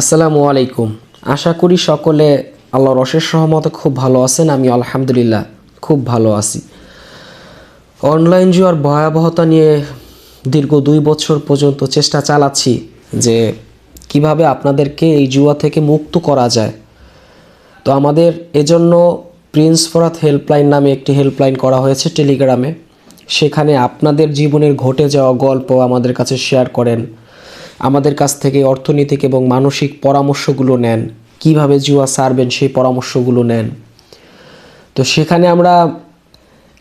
আসসালামু আলাইকুম। আশা করি সকলে আল্লাহর অশেষ সহমতে খুব ভালো আছেন আমি আলহামদুলিল্লাহ খুব ভালো আছি। অনলাইন জুয়ার ভয়াবহতা নিয়ে দীর্ঘ দুই বছর পর্যন্ত চেষ্টা চালাচ্ছি যে কীভাবে আপনাদেরকে এই জুয়া থেকে মুক্ত করা যায়। তো আমাদের এজন্য প্রিন্স ফরাত হেল্পলাইন নামে একটি হেল্পলাইন করা হয়েছে টেলিগ্রামে। সেখানে আপনাদের জীবনের ঘটে যাওয়া গল্প আমাদের কাছে শেয়ার করেন। আমাদের কাছ থেকে অর্থনৈতিক এবং মানসিক পরামর্শগুলো নেন। কীভাবে জুয়া সারবেন সেই পরামর্শগুলো নেন। তো সেখানে আমরা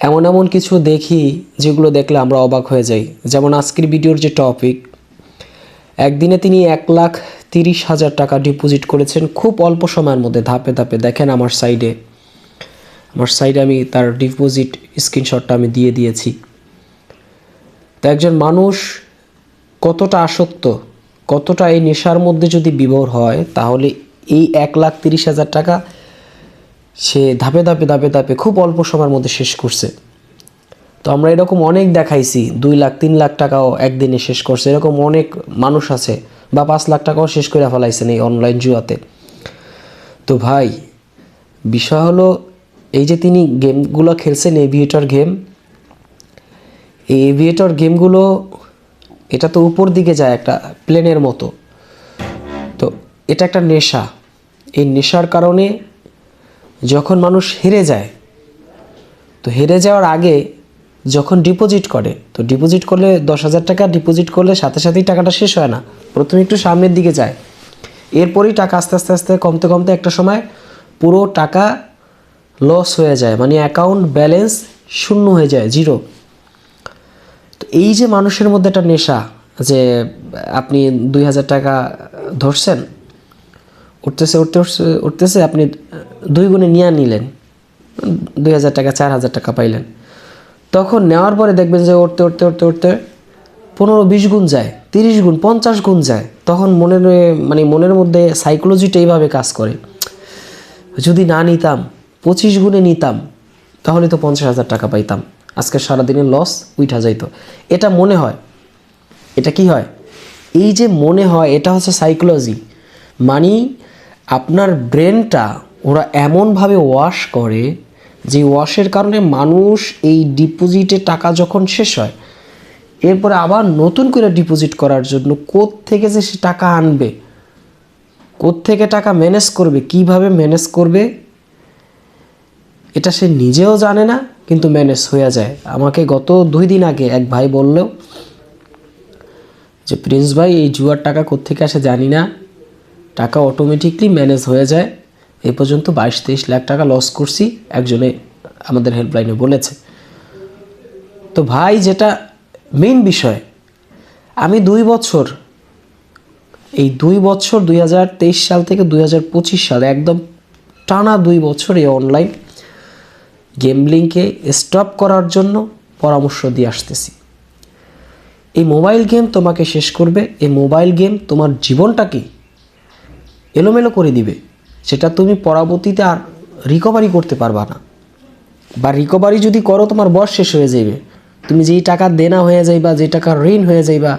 এমন এমন কিছু দেখি যেগুলো দেখলে আমরা অবাক হয়ে যাই। যেমন আজকের ভিডিওর যে টপিক, একদিনে তিনি এক লাখ তিরিশ হাজার টাকা ডিপোজিট করেছেন খুব অল্প সময়ের মধ্যে, ধাপে ধাপে। দেখেন আমার সাইডে আমার সাইডে আমি তার ডিপোজিট স্ক্রিনশটটা আমি দিয়ে দিয়েছি। তো একজন মানুষ কতটা আসক্ত কতটা এই নেশার মধ্যে যদি বিভোর হয়, তাহলে এই এক লাখ তিরিশ হাজার টাকা সে ধাপে ধাপে ধাপে ধাপে খুব অল্প সময়ের মধ্যে শেষ করছে। তো আমরা এরকম অনেক দেখাইছি, দুই লাখ, তিন লাখ টাকাও একদিনে শেষ করছে। এরকম অনেক মানুষ আছে, বা পাঁচ লাখ টাকাও শেষ করে ফেলাইছেন এই অনলাইন জুয়াতে। তো ভাই, বিষয় হলো এই যে তিনি গেমগুলো খেলছেন এভিয়েটর গেম এই এভিয়েটর গেমগুলো এটা তো উপর দিকে যায় একটা প্লেনের মতো। তো এটা একটা নেশা। এই নেশার কারণে যখন মানুষ হেরে যায়, তো হেরে যাওয়ার আগে যখন ডিপোজিট করে, তো ডিপোজিট করলে দশ হাজার টাকা ডিপোজিট করলে সাথে সাথেই টাকাটা শেষ হয় না। প্রথমে একটু সামনের দিকে যায়। এরপরই টাকা আস্তে আস্তে আস্তে কমতে কমতে একটা সময় পুরো টাকা লস হয়ে যায় মানে অ্যাকাউন্ট ব্যালেন্স শূন্য হয়ে যায় জিরো এই যে মানুষের মধ্যে একটা নেশা যে আপনি দুই হাজার টাকা ধরছেন, উঠতেছে উঠতে উঠতে উঠতেছে, আপনি দুই গুণে নিয়ে নিলেন, দুই হাজার টাকা, চার হাজার টাকা পাইলেন। তখন নেওয়ার পরে দেখবেন যে উঠতে উঠতে উঠতে উঠতে পনেরো, বিশ গুণ যায়, তিরিশ গুণ, পঞ্চাশ গুণ যায়। তখন মনের মানে মনের মধ্যে সাইকোলজিটা এইভাবে কাজ করে। যদি না নিতাম, পঁচিশ গুণে নিতাম, তাহলে তো পঞ্চাশ হাজার টাকা পাইতাম। আজকে সারাদিনের লস উইঠা যাইতো। এটা মনে হয়। এটা কি হয়? এই যে মনে হয়, এটা হচ্ছে সাইকোলজি মানে আপনার ব্রেনটা ওরা এমনভাবে ওয়াশ করে যে ওয়াশের কারণে মানুষ এই ডিপোজিটে টাকা যখন শেষ হয়, এরপরে আবার নতুন করে ডিপোজিট করার জন্য থেকে যে সে টাকা আনবে থেকে টাকা ম্যানেজ করবে, কীভাবে ম্যানেজ করবে এটা সে নিজেও জানে না, কিন্তু ম্যানেজ হয়ে যায়। আমাকে গত দুই দিন আগে এক ভাই বললেও যে, প্রিন্স ভাই, এই জুয়ার টাকা কোত্থেকে আসে জানি না। টাকা অটোমেটিকলি ম্যানেজ হয়ে যায়। এ পর্যন্ত বাইশ তেইশ লাখ টাকা লস করছি, একজনে আমাদের হেল্পলাইনে বলেছে। তো ভাই, যেটা মেইন বিষয়, আমি দুই বছর, এই দুই বছর দুই হাজার তেইশ সাল থেকে দুই সালে, একদম টানা দুই বছর এই অনলাইন গেমলিংকে স্টপ করার জন্য পরামর্শ দিয়ে আসতেছি। এই মোবাইল গেম তোমাকে শেষ করবে। এই মোবাইল গেম তোমার জীবনটাকে এলোমেলো করে দিবে। সেটা তুমি পরবর্তীতে আর রিকভারি করতে পারবা না। বা রিকভারি যদি করো, তোমার বয়স শেষ হয়ে যাবে তুমি যেই টাকা দেনা হয়ে যাইবা, যে টাকা ঋণ হয়ে যাইবা,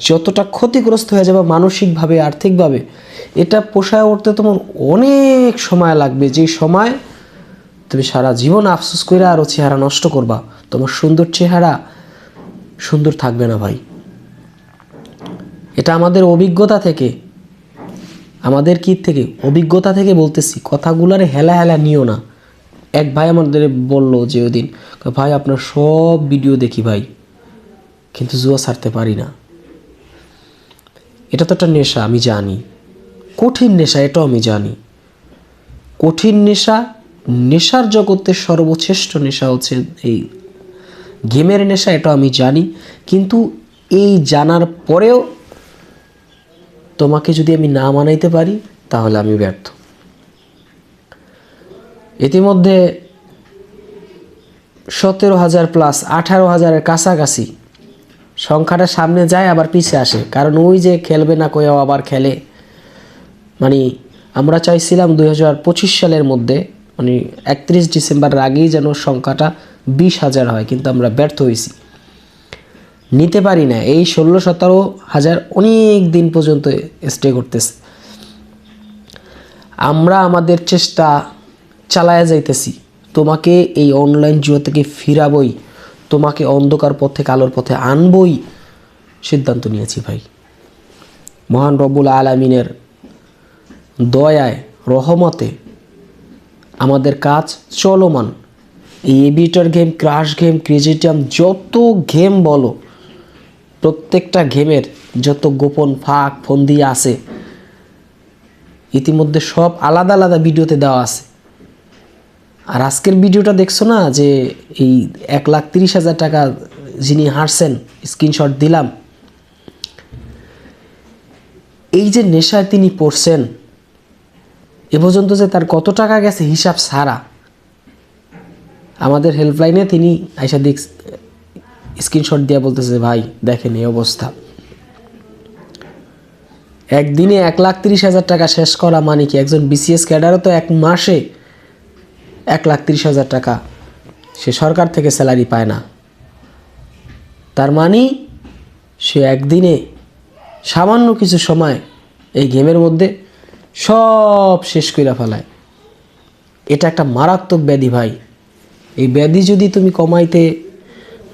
যতটা ক্ষতিগ্রস্ত হয়ে যাবে মানসিকভাবে, আর্থিকভাবে, এটা পোষায় উঠতে তোমার অনেক সময় লাগবে। যে সময় তুমি সারা জীবন আফসোস করে আরও চেহারা নষ্ট করবা। তোমার সুন্দর চেহারা সুন্দর থাকবে না ভাই। এটা আমাদের অভিজ্ঞতা থেকে, আমাদের কি থেকে? অভিজ্ঞতা থেকে বলতেছি, কথাগুলারে হেলা হেলা নিও না। এক ভাই আমাদের বলল যে ওই দিন ভাই, আপনার সব ভিডিও দেখি ভাই, কিন্তু জুয়া ছাড়তে পারি না। এটা তো একটা নেশা, আমি জানি। কঠিন নেশা, এটাও আমি জানি। কঠিন নেশা নেশার জগতের সর্বশ্রেষ্ঠ নেশা হচ্ছে এই গেমের নেশা, এটা আমি জানি। কিন্তু এই জানার পরেও তোমাকে যদি আমি না মানাইতে পারি, তাহলে আমি ব্যর্থ। ইতিমধ্যে সতেরো হাজার প্লাস আঠারো হাজারের কাছাকাছি সংখ্যাটা সামনে যায়, আবার পিছে আসে। কারণ ওই যে খেলবে না কেউ আবার খেলে। মানে আমরা চাইছিলাম দুই হাজার পঁচিশ সালের মধ্যে মানে একত্রিশ ডিসেম্বরের আগেই যেন সংখ্যাটা বিশ হাজার হয়, কিন্তু আমরা ব্যর্থ হয়েছি। নিতে পারি না, এই ষোলো সতেরো হাজার অনেক দিন পর্যন্ত স্টে করতেছে। আমরা আমাদের চেষ্টা চালায়া যাইতেছি, তোমাকে এই অনলাইন জুয়া থেকে ফিরাবই, তোমাকে অন্ধকার পথ থেকে আলোর পথে আনবই সিদ্ধান্ত নিয়েছি ভাই। মহান রব্বুল আলমিনের দয়ায়, রহমতে আমাদের কাজ চলমান। এবিটার গেম, ক্রাশ গেম ক্রিজিটিয়াম যত গেম বলো, প্রত্যেকটা গেমের যত গোপন ফাঁক ফন্দি আছে, ইতিমধ্যে সব আলাদা আলাদা ভিডিওতে দেওয়া আছে। আর আজকের ভিডিওটা দেখছ না যে এই এক লাখ তিরিশ হাজার টাকা যিনি হারছেন, স্ক্রিনশট দিলাম। এই যে নেশায় তিনি পড়ছেন এ পর্যন্ত যে তার কত টাকা গেছে হিসাব ছাড়া আমাদের হেল্পলাইনে তিনি আইসা দিক স্ক্রিনশট দিয়ে বলতেছে, ভাই, দেখেন এই অবস্থা। একদিনে এক লাখ তিরিশ হাজার টাকা শেষ করা মানে কি? একজন বিসিএস ক্যাডারও তো এক মাসে এক লাখ তিরিশ হাজার টাকা। সে সরকার থেকে স্যালারি পায় না। তার মানে সে একদিনে সামান্য কিছু সময় এই গেমের মধ্যে সব শেষ কইরা ফেলায়। এটা একটা মারাত্মক ব্যাধি ভাই। এই ব্যাধি যদি তুমি কমাইতে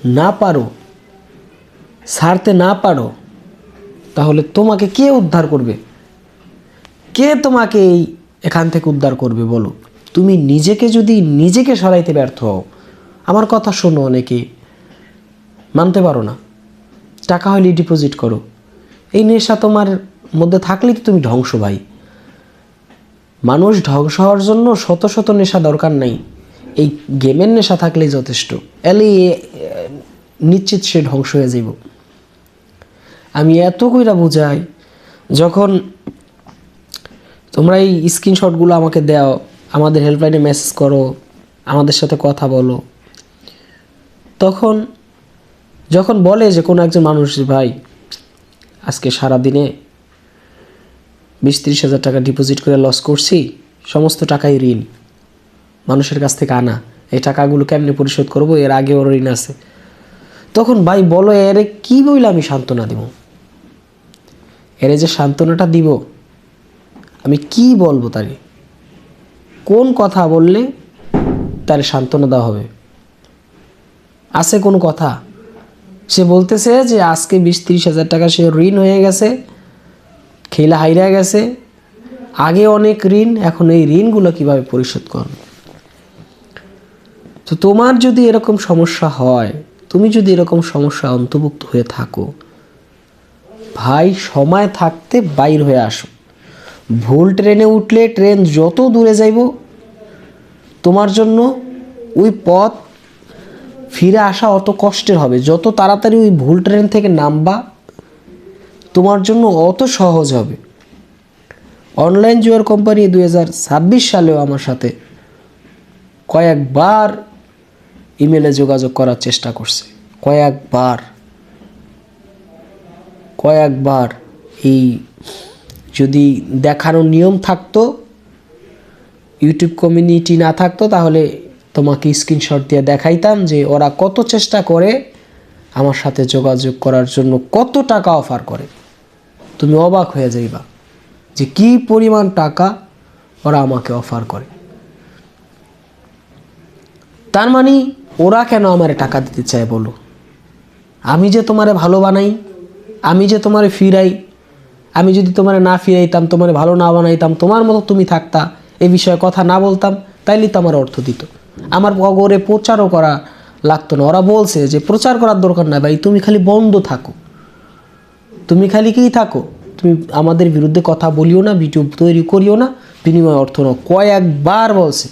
না পারো সারতে না পারো, তাহলে তোমাকে কে উদ্ধার করবে? কে তোমাকে এই এখান থেকে উদ্ধার করবে বলো? তুমি নিজেকে যদি নিজেকে সরাইতে ব্যর্থ হও, আমার কথা শোনো অনেকে। মানতে পারো না। টাকা হলে ডিপোজিট করো। এই নেশা তোমার মধ্যে থাকলেই তো তুমি ধ্বংস ভাই। মানুষ ধ্বংস হওয়ার জন্য শত শত নেশা দরকার নাই। এই গেমের নেশা থাকলেই যথেষ্ট। এলে নিশ্চিত সে ধ্বংস হয়ে যাইব। আমি এত কইরা বুঝাই, যখন তোমরা এই স্ক্রিনশটগুলো আমাকে দাও, আমাদের হেল্পলাইনে মেসেজ করো, আমাদের সাথে কথা বলো, তখন যখন বলে যে কোনো একজন মানুষ, ভাই, আজকে সারা দিনে বিশ তিরিশ হাজার টাকা ডিপোজিট করে লস করছি, সমস্ত টাকাই ঋণ। মানুষের কাছ থেকে আনা। এই টাকাগুলো কেমনে পরিশোধ করব? এর আগে ওর ঋণ আছে। তখন ভাই বলো, এরে কি বইলে আমি সান্ত্বনা দিব? এরে যে সান্ত্বনাটা দিব, আমি কি বলব তাকে কোন কথা বললে তার সান্ত্বনা দেওয়া হবে? আছে কোনো কথা? সে বলতেছে যে আজকে বিশ তিরিশ হাজার টাকা সে ঋণ হয়ে গেছে খেলা হাইরা গেছে। আগে অনেক ঋণ, এখন এই ঋণগুলো কীভাবে পরিশোধ করবে? তো তোমার যদি এরকম সমস্যা হয়, তুমি যদি এরকম সমস্যা অন্তর্ভুক্ত হয়ে থাকো, ভাই সময় থাকতে বাইর হয়ে আসো। ভুল ট্রেনে উঠলে ট্রেন যত দূরে যাইব, তোমার জন্য ওই পথ ফিরে আসা অত কষ্টের হবে। যত তাড়াতাড়ি ওই ভুল ট্রেন থেকে নামবা তোমার জন্য অত সহজ হবে। অনলাইন জুয়ার কোম্পানি দু হাজার ছাব্বিশ সালেও আমার সাথে কয়েকবার ইমেলে যোগাযোগ করার চেষ্টা করছে। কয়েকবার। কয়েকবার এই যদি দেখানোর নিয়ম থাকতো, ইউটিউব কমিউনিটি না থাকতো, তাহলে তোমাকে স্ক্রিনশট দিয়ে দেখাইতাম যে ওরা কত চেষ্টা করে আমার সাথে যোগাযোগ করার জন্য কত টাকা অফার করে। তুমি অবাক হয়ে যাইবা যে কি পরিমাণ টাকা ওরা আমাকে অফার করে। তার মানে ওরা কেন আমারে টাকা দিতে চায় বলো? আমি যে তোমারে ভালো বানাই, আমি যে তোমারে ফিরাই, আমি যদি তোমারে না ফিরাইতাম, তোমারে ভালো না বানাইতাম, তোমার মতো তুমি থাকতা, এ বিষয়ে কথা না বলতাম তাইলেই তো আমার অর্থ দিত। আমার অগরে প্রচারও করা লাগতো না। ওরা বলছে যে প্রচার করার দরকার না ভাই, তুমি খালি বন্ধ থাকো। তুমি খালি কি থাকো। তুমি আমাদের বিরুদ্ধে কথা বলিও না, ভিডিও তৈরি করিও না, বিনিময় অর্থ নাও। কয়েকবার বলছে।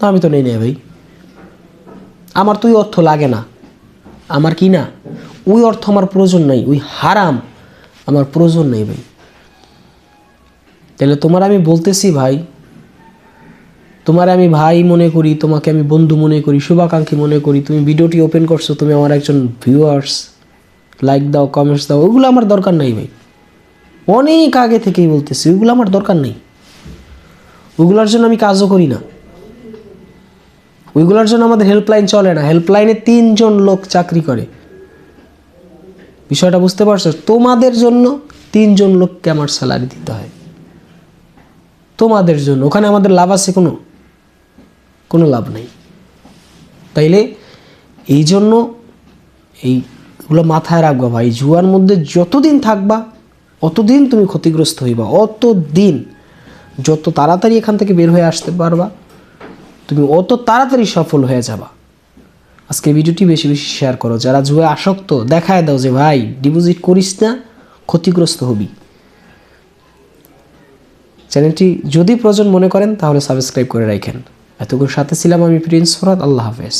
আমি তো নেই নেই ভাই। আমার তো ওই অর্থ লাগে না। আমার কি না? ওই অর্থ আমার প্রয়োজন নাই, ওই হারাম আমার প্রয়োজন নেই ভাই। তাহলে তোমার আমি বলতেছি ভাই, তোমার আমি ভাই মনে করি, তোমাকে আমি বন্ধু মনে করি, শুভাকাঙ্ক্ষী মনে করি, তুমি ভিডিওটি ওপেন করছ, তুমি আমার একজন ভিউয়ার্স লাইক দাও কমেন্টস দাও ওগুলো আমার দরকার নাই ভাই। অনেক আগে থেকেই বলতেছি, ওইগুলো আমার দরকার নেই। ওইগুলোর জন্য আমি কাজও করি না। ওইগুলোর জন্য আমাদের হেল্পলাইন চলে না। হেল্পলাইনে তিনজন লোক চাকরি করে। বিষয়টা বুঝতে পারছ? তোমাদের জন্য তিনজন লোককে আমার স্যালারি দিতে হয়। তোমাদের জন্য। ওখানে আমাদের লাভ আছে কোনো? কোনো লাভ নেই। তাইলে এই জন্য এইগুলো মাথায় রাখবা ভাই। জুয়ার মধ্যে যতদিন থাকবা, অতদিন তুমি ক্ষতিগ্রস্ত হইবা। অত দিন যত তাড়াতাড়ি এখান থেকে বের হয়ে আসতে পারবা, তুমি অত তাড়াতাড়ি সফল হয়ে যাবা। আজকে ভিডিওটি বেশি বেশি শেয়ার করো। যারা জুয়ে আসক্ত, দেখায় দাও যে, ভাই ডিপোজিট করিস না, ক্ষতিগ্রস্ত হবি। চ্যানেলটি যদি প্রয়োজন মনে করেন, তাহলে সাবস্ক্রাইব করে রাখেন। এতক্ষণ সাথে ছিলাম আমি প্রিন্স ফরাদ। আল্লাহ হাফেজ।